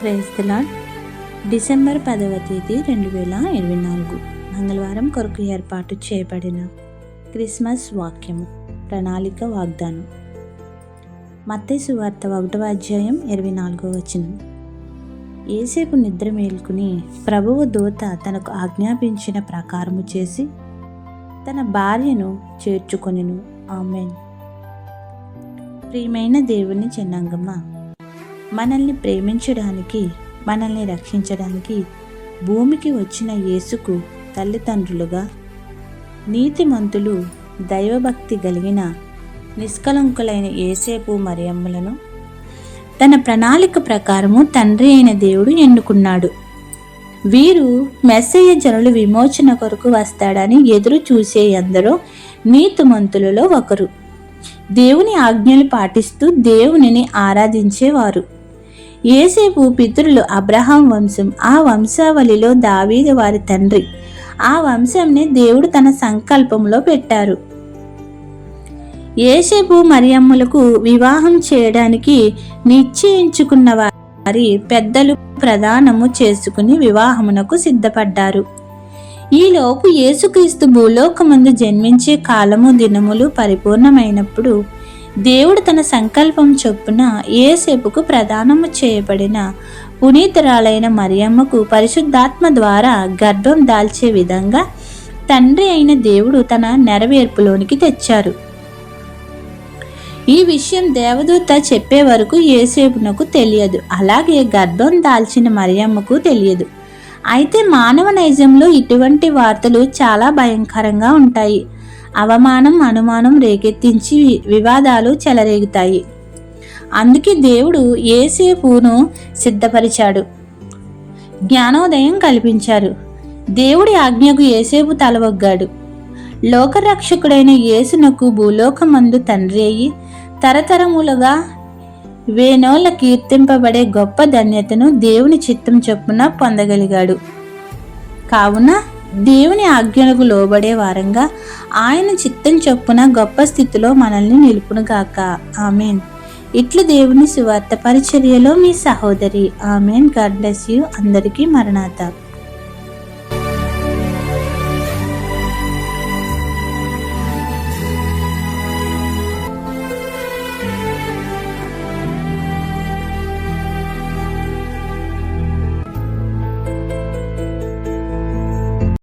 క్రైస్తలాడ్ December పదవ తేదీ రెండు వేల ఇరవై నాలుగు. మంగళవారం కొరకు ఏర్పాటు చేయబడిన క్రిస్మస్ వాక్యము ప్రణాళిక వాగ్దానం. మత్తేసు సువార్త ఒకటవ అధ్యాయం ఇరవై నాలుగో వచనం. ఏసేపు నిద్ర మేల్కొని ప్రభువు దూత తనకు ఆజ్ఞాపించిన ప్రకారము చేసి తన భార్యను చేర్చుకొనిను. ఆమెన్. ప్రియమైన దేవుని చిన్నంగమ్మ మనల్ని ప్రేమించడానికి మనల్ని రక్షించడానికి భూమికి వచ్చిన యేసుకు తల్లిదండ్రులుగా నీతిమంతులు దైవభక్తి కలిగిన నిష్కలంకులైన ఏసేపు మరియమ్మలను తన ప్రణాళిక ప్రకారము తండ్రి అయిన దేవుడు ఎన్నుకున్నాడు. వీరు మెస్సయ్య జనులు విమోచన కొరకు వస్తాడని ఎదురు చూసే ఎందరో నీతిమంతులలో ఒకరు. దేవుని ఆజ్ఞలు పాటిస్తూ దేవునిని ఆరాధించేవారు. ఏసేపు పితరులు అబ్రహాం వంశం ఆ వంశావళిలో దావీదు వారి తండ్రి. ఆ వంశంని దేవుడు తన సంకల్పంలో పెట్టారు. ఏసేపు మరియమ్మలకు వివాహం చేయడానికి నిశ్చయించుకున్న వారి పెద్దలు ప్రదానము చేసుకుని వివాహమునకు సిద్ధపడ్డారు. ఈలోపు యేసుక్రీస్తు భూలోకమందు జన్మించే కాలము దినములు పరిపూర్ణమైనప్పుడు దేవుడు తన సంకల్పం చొప్పున ఏసేపుకు ప్రదానము చేయబడిన పునీతురాలైన మరియమ్మకు పరిశుద్ధాత్మ ద్వారా గర్భం దాల్చే విధంగా తండ్రి అయిన దేవుడు తన నెరవేర్పులోనికి తెచ్చారు. ఈ విషయం దేవదూత చెప్పే వరకు ఏసేపునకు తెలియదు. అలాగే గర్భం దాల్చిన మరియమ్మకు తెలియదు. అయితే మానవ నైజంలో ఇటువంటి వార్తలు చాలా భయంకరంగా ఉంటాయి. అవమానం అనుమానం రేకెత్తించి వివాదాలు చెలరేగుతాయి. అందుకే దేవుడు ఏసేపును సిద్ధపరిచాడు. జ్ఞానోదయం కల్పించారు. దేవుడి ఆజ్ఞకు ఏసేపు తలవొగ్గాడు. లోకరక్షకుడైన యేసునకు భూలోకమందు తండ్రి అయి తరతరములుగా వేనోళ్ళ కీర్తింపబడే గొప్ప ధన్యతను దేవుని చిత్తం చొప్పున పొందగలిగాడు. కావున దేవుని ఆజ్ఞలకు లోబడే వారంగా ఆయన చిత్తం చొప్పున గొప్ప స్థితిలో మనల్ని నిలుపునుగాక ఆమెన్. ఇట్లు దేవుని సువార్త పరిచర్యలో మీ సహోదరి. ఆమెన్. God bless you. అందరికీ మరణాత